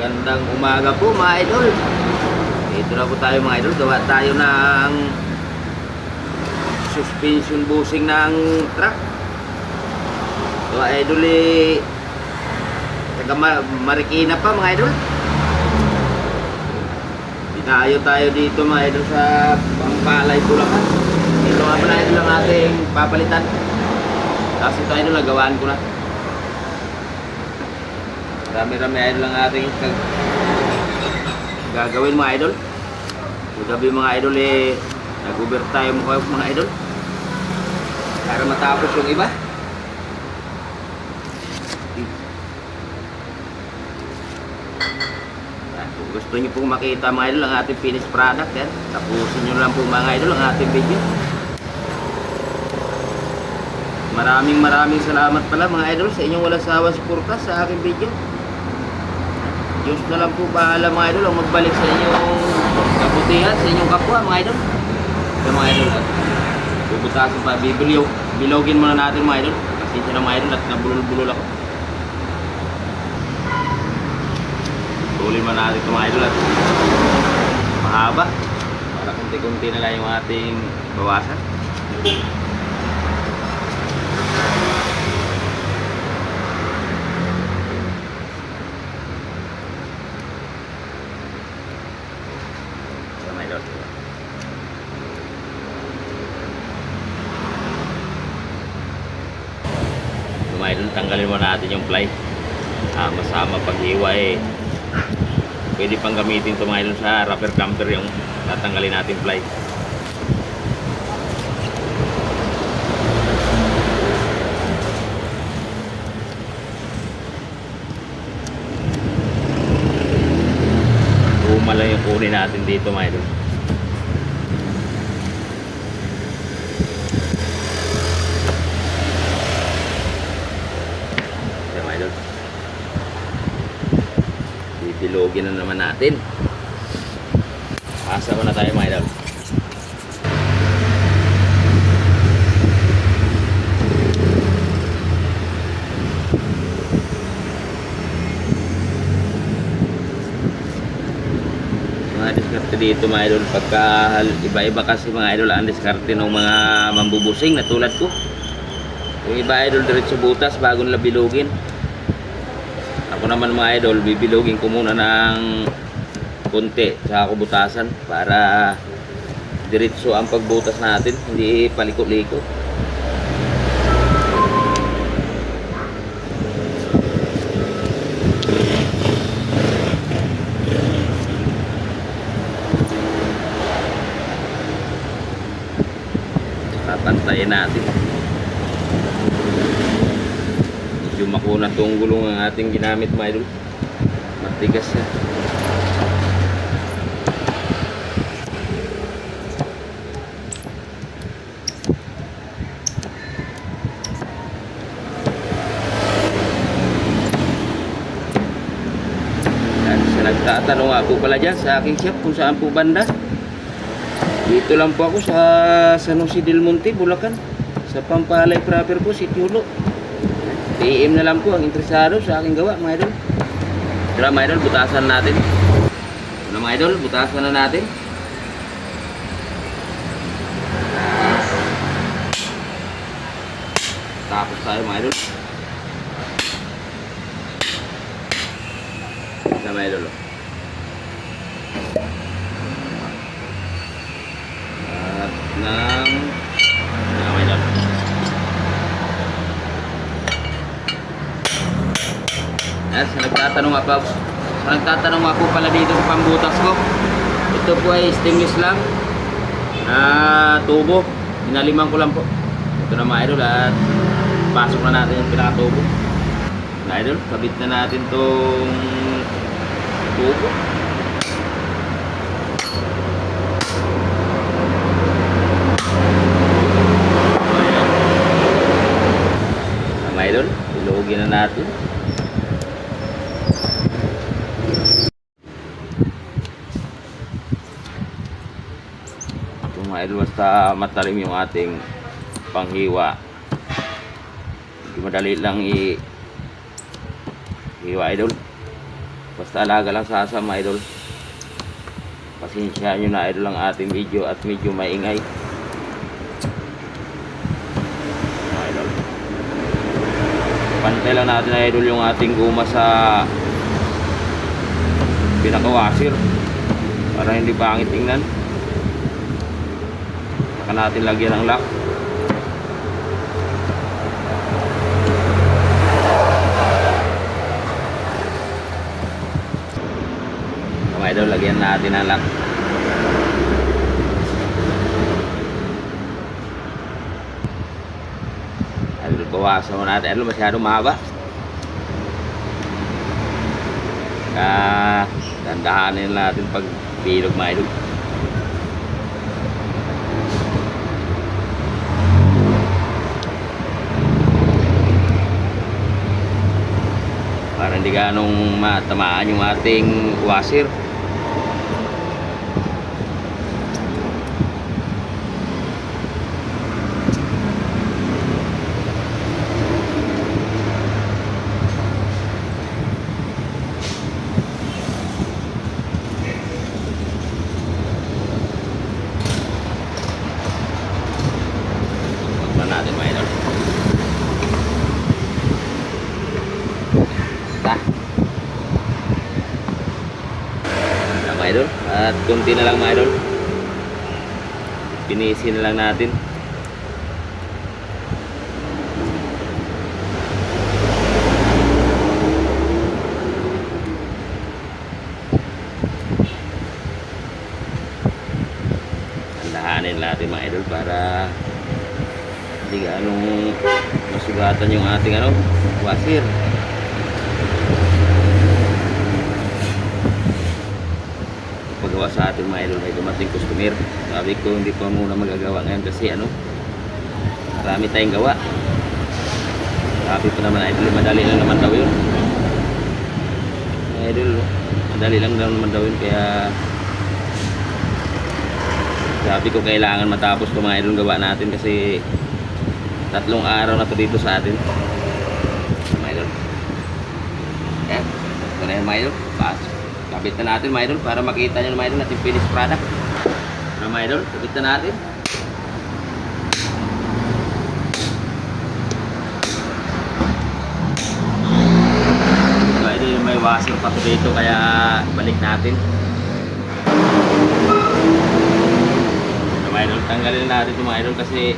Magandang umaga po mga idol. Dito na po tayo mga idol. Gawa tayo ng suspension bushing ng truck. Gawa idol eh. Taga Ma- Marikina pa mga idol. Dinayo tayo dito mga idol sa Pampalay, Bulacan. Ito nga pala idol ang ating papalitan. Tapos ito idol nagawaan ko na. Marami-rami idol ang ating gag- gagawin mga idol. Gabi mga idol eh, nag-overtime mo kayo mga idol. Para matapos yung iba. Yan, Kung gusto niyo pong makita mga idol ang ating finished product yan, tapusin niyo lang po mga idol ang ating video. Maraming maraming salamat pala mga idol sa inyong walang sawa suporta sa aking video. Diyos na lang po bahala mga idol ang magbalik sa inyong kabutihan, sa inyong kapwa mga idol. Sa mga idol bubutasin pa, bibilyo, bilogin muna natin mga idol. Kasi siya mga idol at nabulol-bulol ako. Tulin mo natin ito mga idol at mahaba. Para kunti-kunti na lang yung ating bawasan. Sa mga idol. So, mga idol, tanggalin mo natin yung fly. Ah, masama paghiwa eh. Pwede pang gamitin ito mga idol sa rubber camper yung tatanggalin natin fly. Uma lang yung kunin natin dito mga idol. Yan, mga idol. Bibilogin na naman natin. Asa ko na tayo mga idol. diskarte dito mga idol pagka iba-iba kasi mga idol ang diskarte ng mga mambubusing na tulad ko yung iba idol diretso butas bago nila bilugin ako naman mga idol bibilugin ko muna ng konti sa ako butasan para diretso ang pagbutas natin hindi paliko-liko. Papantayin natin medyo makuna tong gulong ang ating ginamit mga idol matigas sa nagtatanong ako pala dyan sa aking shop kung saan po banda dito lang po ako sa San Jose del Monte, Bulacan. Sa Pampalay proper po, si Tulo. PM na lang po ang interesado sa aking gawa, mga idol. Tara mga idol, butasan natin. Ano mga idol, butasan na natin. Tapos tayo mga idol. Sa mga idol. oh. At ng Ayan, mga idol. Nagtatanong ako, sa nagtatanong ako pala dito sa pambutas ko. Ito po ay stainless lang. Ah, tubo. Inaliman ko lang po. Ito na mga idol at pasok na natin yung pinakatubo. Mga idol, kabit na natin tong tubo. Mga idol, ilugin na natin. Mga idol, basta matalim yung ating panghiwa. Hindi madali lang i hiwa idol. Basta alaga lang sa asa mga idol. Pasensya nyo na idol ang ating video at medyo maingay. Mga idol. Pantay lang natin idol yung ating guma sa pinaka-washer para hindi pangit tingnan. Saka natin lagyan ng lock. Mga idol, lagyan natin ng lock. Idol, bawasan mo natin. Idol, masyadong mahaba. Kaya, dandahanin natin pag bilog mga idol. Para hindi ganong matamaan yung ating washer. Huwag na natin mga idol. Ta. Yan, mga idol. At kunti na lang mga idol. Pinisin na lang natin. Tandahanin natin mga idol para hindi ganong masugatan yung ating ano, wasir. Pagawa sa ating mga idol may dumating customer. Sabi ko hindi pa muna magagawa ngayon kasi ano, marami tayong gawa. Sabi ko naman idol, madali lang naman daw yun. Idol, madali lang naman daw yun kaya sabi ko kailangan matapos itong mga idol gawa natin kasi tatlong araw na to dito sa atin. Mga idol. Yan. Ito na yan mga idol. Pas. Kabit na natin mga idol para makita nyo mga idol natin finished product. Ano mga idol? Kabit na natin. Mga may washer pa to dito kaya balik natin. Ito, mga idol, tanggalin natin ito mga idol kasi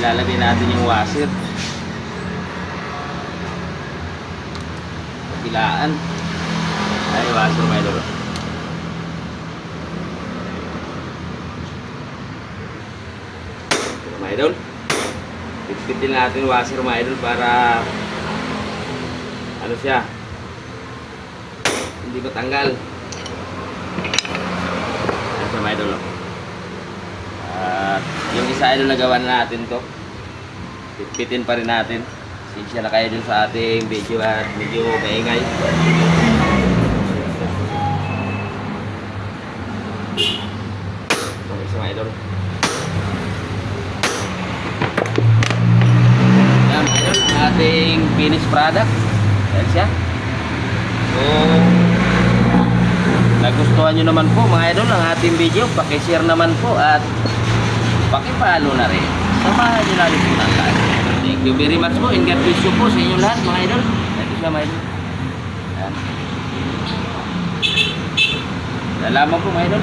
ilalagay natin yung washer. Pilaan. Ay, mga idol. Ito, Mga idol. Pitpitin natin washer mga idol para ano siya hindi matanggal. Ayan siya mga idol. oh. At yung isa idol na gawa na natin to. Pitpitin pa rin natin. Sinsya na kayo dun sa ating video at medyo maingay. Product. Yan siya. So, nagustuhan nyo naman po mga idol ang ating video. Pakishare naman po at pakipalo na rin. Samahan nyo natin po lahat. Thank you very much po. And God bless you po sa inyo lahat mga idol. Thank you sa mga idol. Yan. Salamat po mga idol.